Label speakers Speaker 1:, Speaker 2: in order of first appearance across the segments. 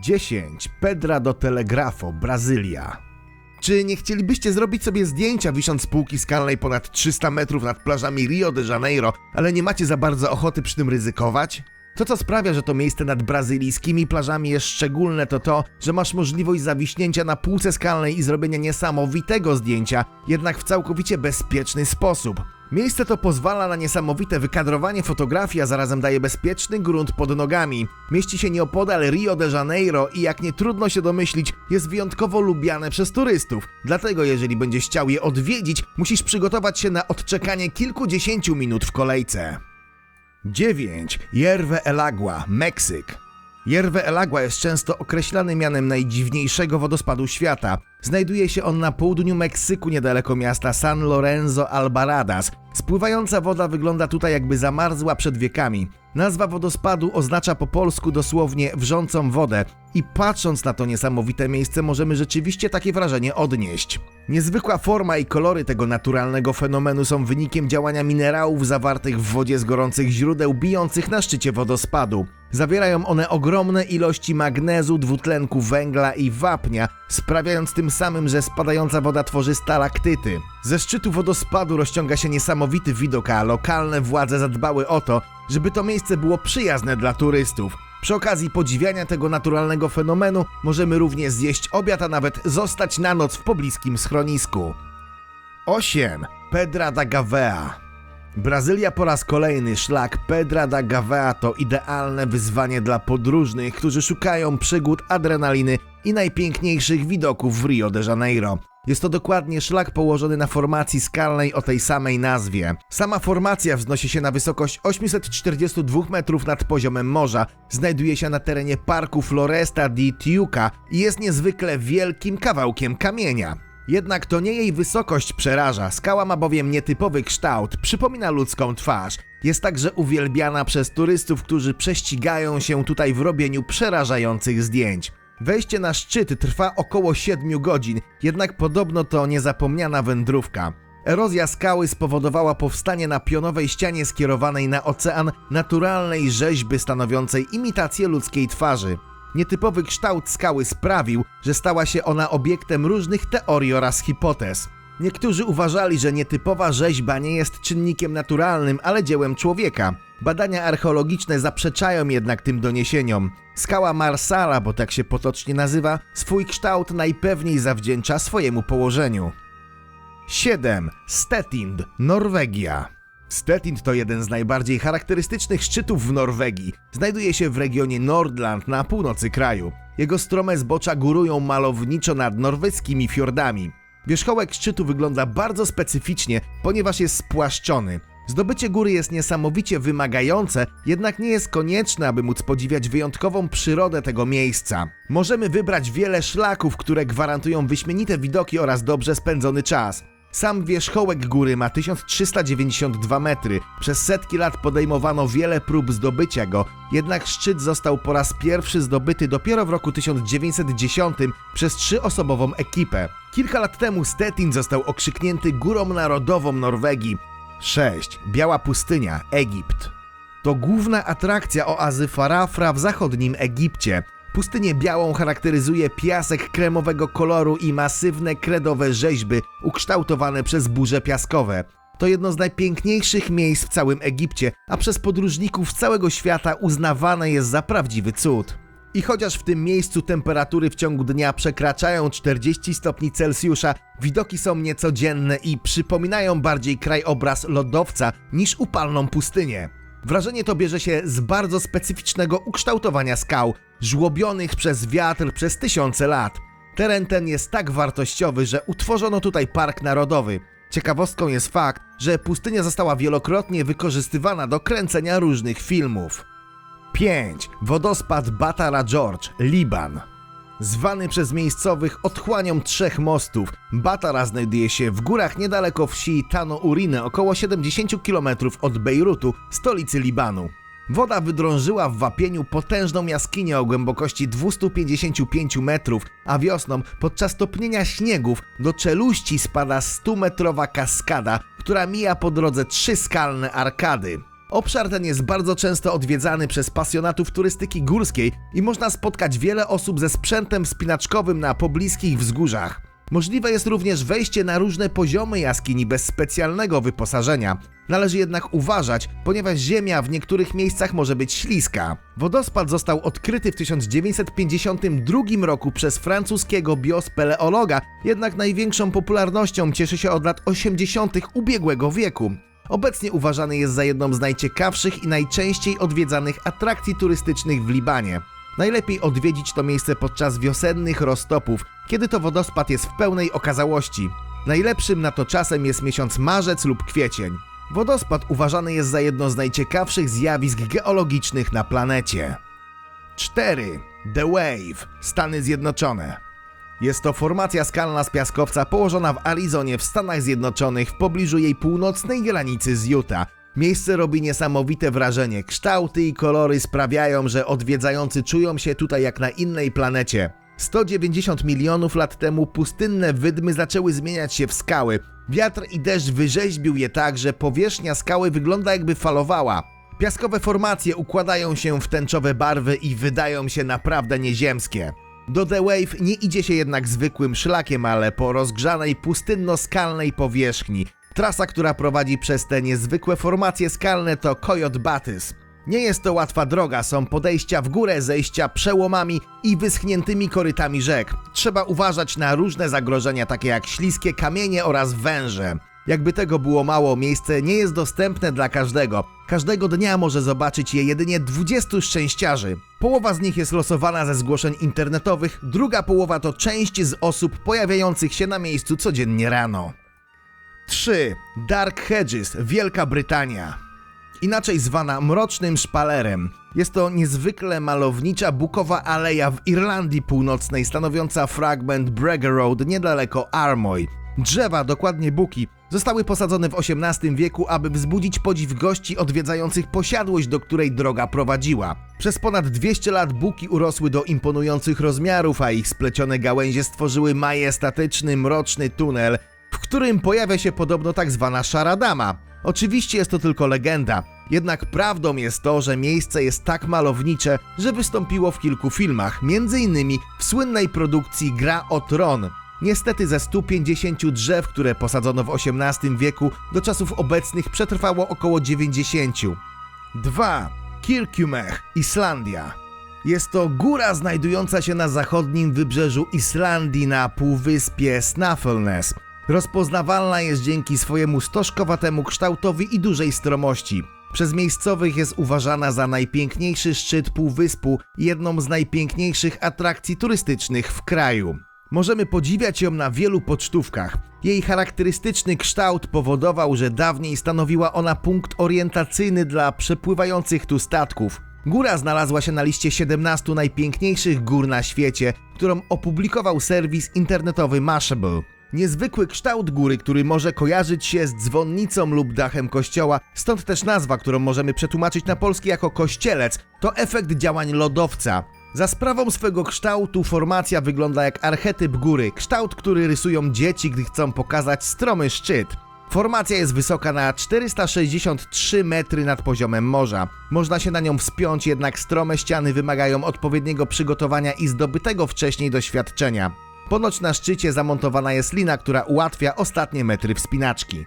Speaker 1: 10. Pedra do Telegrafo, Brazylia. Czy nie chcielibyście zrobić sobie zdjęcia wisząc z półki skalnej ponad 300 metrów nad plażami Rio de Janeiro, ale nie macie za bardzo ochoty przy tym ryzykować? To, co sprawia, że to miejsce nad brazylijskimi plażami jest szczególne, to to, że masz możliwość zawiśnięcia na półce skalnej i zrobienia niesamowitego zdjęcia, jednak w całkowicie bezpieczny sposób. Miejsce to pozwala na niesamowite wykadrowanie fotografii, a zarazem daje bezpieczny grunt pod nogami. Mieści się nieopodal Rio de Janeiro i jak nie trudno się domyślić, jest wyjątkowo lubiane przez turystów. Dlatego jeżeli będziesz chciał je odwiedzić, musisz przygotować się na odczekanie kilkudziesięciu minut w kolejce. 9. Yerve El Agua, Meksyk. Yerve El Agua jest często określany mianem najdziwniejszego wodospadu świata. Znajduje się on na południu Meksyku, niedaleko miasta San Lorenzo Albaradas. Spływająca woda wygląda tutaj jakby zamarzła przed wiekami. Nazwa wodospadu oznacza po polsku dosłownie wrzącą wodę i patrząc na to niesamowite miejsce możemy rzeczywiście takie wrażenie odnieść. Niezwykła forma i kolory tego naturalnego fenomenu są wynikiem działania minerałów zawartych w wodzie z gorących źródeł bijących na szczycie wodospadu. Zawierają one ogromne ilości magnezu, dwutlenku węgla i wapnia, sprawiając tym samym, że spadająca woda tworzy stalaktyty. Ze szczytu wodospadu rozciąga się niesamowity widok, a lokalne władze zadbały o to, żeby to miejsce było przyjazne dla turystów. Przy okazji podziwiania tego naturalnego fenomenu możemy również zjeść obiad, a nawet zostać na noc w pobliskim schronisku. 8. Pedra da Gavea Brazylia po raz kolejny szlak Pedra da Gavea to idealne wyzwanie dla podróżnych, którzy szukają przygód, adrenaliny i najpiękniejszych widoków w Rio de Janeiro. Jest to dokładnie szlak położony na formacji skalnej o tej samej nazwie. Sama formacja wznosi się na wysokość 842 metrów nad poziomem morza, znajduje się na terenie parku Floresta di Tijuca i jest niezwykle wielkim kawałkiem kamienia. Jednak to nie jej wysokość przeraża, skała ma bowiem nietypowy kształt, przypomina ludzką twarz. Jest także uwielbiana przez turystów, którzy prześcigają się tutaj w robieniu przerażających zdjęć. Wejście na szczyt trwa około 7 godzin, jednak podobno to niezapomniana wędrówka. Erozja skały spowodowała powstanie na pionowej ścianie skierowanej na ocean naturalnej rzeźby stanowiącej imitację ludzkiej twarzy. Nietypowy kształt skały sprawił, że stała się ona obiektem różnych teorii oraz hipotez. Niektórzy uważali, że nietypowa rzeźba nie jest czynnikiem naturalnym, ale dziełem człowieka. Badania archeologiczne zaprzeczają jednak tym doniesieniom. Skała Marsala, bo tak się potocznie nazywa, swój kształt najpewniej zawdzięcza swojemu położeniu. 7. Stetind, Norwegia. Stetind to jeden z najbardziej charakterystycznych szczytów w Norwegii. Znajduje się w regionie Nordland na północy kraju. Jego strome zbocza górują malowniczo nad norweskimi fiordami. Wierzchołek szczytu wygląda bardzo specyficznie, ponieważ jest spłaszczony. Zdobycie góry jest niesamowicie wymagające, jednak nie jest konieczne, aby móc podziwiać wyjątkową przyrodę tego miejsca. Możemy wybrać wiele szlaków, które gwarantują wyśmienite widoki oraz dobrze spędzony czas. Sam wierzchołek góry ma 1392 metry. Przez setki lat podejmowano wiele prób zdobycia go, jednak szczyt został po raz pierwszy zdobyty dopiero w roku 1910 przez trzyosobową ekipę. Kilka lat temu Stettin został okrzyknięty górą narodową Norwegii. 6. Biała pustynia, Egipt. To główna atrakcja oazy Farafra w zachodnim Egipcie. Pustynię białą charakteryzuje piasek kremowego koloru i masywne kredowe rzeźby ukształtowane przez burze piaskowe. To jedno z najpiękniejszych miejsc w całym Egipcie, a przez podróżników z całego świata uznawane jest za prawdziwy cud. I chociaż w tym miejscu temperatury w ciągu dnia przekraczają 40 stopni Celsjusza, widoki są niecodzienne i przypominają bardziej krajobraz lodowca niż upalną pustynię. Wrażenie to bierze się z bardzo specyficznego ukształtowania skał, żłobionych przez wiatr przez tysiące lat. Teren ten jest tak wartościowy, że utworzono tutaj park narodowy. Ciekawostką jest fakt, że pustynia została wielokrotnie wykorzystywana do kręcenia różnych filmów. 5. Wodospad Batara George, Liban. Zwany przez miejscowych otchłanią trzech mostów, Batara znajduje się w górach niedaleko wsi Tano Urine, około 70 km od Bejrutu, stolicy Libanu. Woda wydrążyła w wapieniu potężną jaskinię o głębokości 255 metrów, a wiosną, podczas topnienia śniegów, do czeluści spada 100-metrowa kaskada, która mija po drodze trzy skalne arkady. Obszar ten jest bardzo często odwiedzany przez pasjonatów turystyki górskiej i można spotkać wiele osób ze sprzętem spinaczkowym na pobliskich wzgórzach. Możliwe jest również wejście na różne poziomy jaskini bez specjalnego wyposażenia. Należy jednak uważać, ponieważ ziemia w niektórych miejscach może być śliska. Wodospad został odkryty w 1952 roku przez francuskiego biospeleologa, jednak największą popularnością cieszy się od lat 80. ubiegłego wieku. Obecnie uważany jest za jedną z najciekawszych i najczęściej odwiedzanych atrakcji turystycznych w Libanie. Najlepiej odwiedzić to miejsce podczas wiosennych roztopów, kiedy to wodospad jest w pełnej okazałości. Najlepszym na to czasem jest miesiąc marzec lub kwiecień. Wodospad uważany jest za jedno z najciekawszych zjawisk geologicznych na planecie. 4. The Wave, Stany Zjednoczone. Jest to formacja skalna z piaskowca położona w Arizonie w Stanach Zjednoczonych w pobliżu jej północnej granicy z Utah. Miejsce robi niesamowite wrażenie. Kształty i kolory sprawiają, że odwiedzający czują się tutaj jak na innej planecie. 190 milionów lat temu pustynne wydmy zaczęły zmieniać się w skały. Wiatr i deszcz wyrzeźbił je tak, że powierzchnia skały wygląda jakby falowała. Piaskowe formacje układają się w tęczowe barwy i wydają się naprawdę nieziemskie. Do The Wave nie idzie się jednak zwykłym szlakiem, ale po rozgrzanej pustynno-skalnej powierzchni. Trasa, która prowadzi przez te niezwykłe formacje skalne to Coyote Buttes. Nie jest to łatwa droga, są podejścia w górę, zejścia przełomami i wyschniętymi korytami rzek. Trzeba uważać na różne zagrożenia, takie jak śliskie kamienie oraz węże. Jakby tego było mało, miejsce nie jest dostępne dla każdego. Każdego dnia może zobaczyć je jedynie 20 szczęściarzy. Połowa z nich jest losowana ze zgłoszeń internetowych, druga połowa to część z osób pojawiających się na miejscu codziennie rano. 3. Dark Hedges, Wielka Brytania. Inaczej zwana Mrocznym Szpalerem. Jest to niezwykle malownicza bukowa aleja w Irlandii Północnej, stanowiąca fragment Bragger Road niedaleko Armoy. Drzewa, dokładnie buki, zostały posadzone w XVIII wieku, aby wzbudzić podziw gości odwiedzających posiadłość, do której droga prowadziła. Przez ponad 200 lat buki urosły do imponujących rozmiarów, a ich splecione gałęzie stworzyły majestatyczny, mroczny tunel, w którym pojawia się podobno tak zwana szara dama. Oczywiście jest to tylko legenda, jednak prawdą jest to, że miejsce jest tak malownicze, że wystąpiło w kilku filmach, m.in. w słynnej produkcji Gra o Tron. Niestety ze 150 drzew, które posadzono w XVIII wieku, do czasów obecnych przetrwało około 90. 2. Kirkjumech, Islandia. Jest to góra znajdująca się na zachodnim wybrzeżu Islandii na półwyspie Snaffleness. Rozpoznawalna jest dzięki swojemu stożkowatemu kształtowi i dużej stromości. Przez miejscowych jest uważana za najpiękniejszy szczyt półwyspu i jedną z najpiękniejszych atrakcji turystycznych w kraju. Możemy podziwiać ją na wielu pocztówkach. Jej charakterystyczny kształt powodował, że dawniej stanowiła ona punkt orientacyjny dla przepływających tu statków. Góra znalazła się na liście 17 najpiękniejszych gór na świecie, którą opublikował serwis internetowy Mashable. Niezwykły kształt góry, który może kojarzyć się z dzwonnicą lub dachem kościoła, stąd też nazwa, którą możemy przetłumaczyć na polski jako kościelec, to efekt działań lodowca. Za sprawą swego kształtu formacja wygląda jak archetyp góry, kształt, który rysują dzieci, gdy chcą pokazać stromy szczyt. Formacja jest wysoka na 463 metry nad poziomem morza. Można się na nią wspiąć, jednak strome ściany wymagają odpowiedniego przygotowania i zdobytego wcześniej doświadczenia. Ponoć na szczycie zamontowana jest lina, która ułatwia ostatnie metry wspinaczki.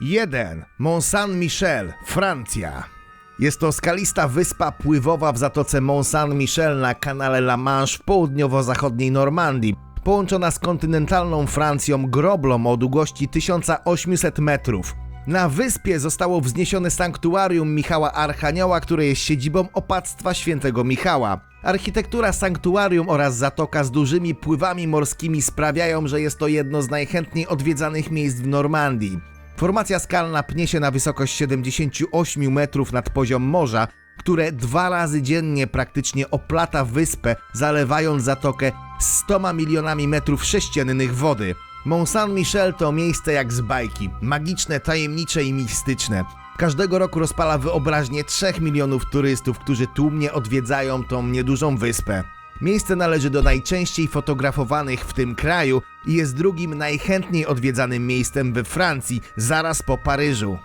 Speaker 1: 1. Mont Saint-Michel, Francja. Jest to skalista wyspa pływowa w zatoce Mont Saint-Michel na kanale La Manche w południowo-zachodniej Normandii, połączona z kontynentalną Francją groblą o długości 1800 metrów. Na wyspie zostało wzniesione sanktuarium Michała Archanioła, które jest siedzibą opactwa świętego Michała. Architektura sanktuarium oraz zatoka z dużymi pływami morskimi sprawiają, że jest to jedno z najchętniej odwiedzanych miejsc w Normandii. Formacja skalna pnie się na wysokość 78 metrów nad poziom morza, które dwa razy dziennie praktycznie oplata wyspę, zalewając zatokę 100 milionami metrów sześciennych wody. Mont Saint-Michel to miejsce jak z bajki, magiczne, tajemnicze i mistyczne. Każdego roku rozpala wyobraźnię 3 milionów turystów, którzy tłumnie odwiedzają tą niedużą wyspę. Miejsce należy do najczęściej fotografowanych w tym kraju i jest drugim najchętniej odwiedzanym miejscem we Francji, zaraz po Paryżu.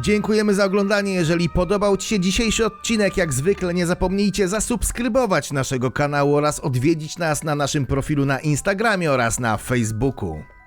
Speaker 1: Dziękujemy za oglądanie. Jeżeli podobał Ci się dzisiejszy odcinek, jak zwykle nie zapomnijcie zasubskrybować naszego kanału oraz odwiedzić nas na naszym profilu na Instagramie oraz na Facebooku.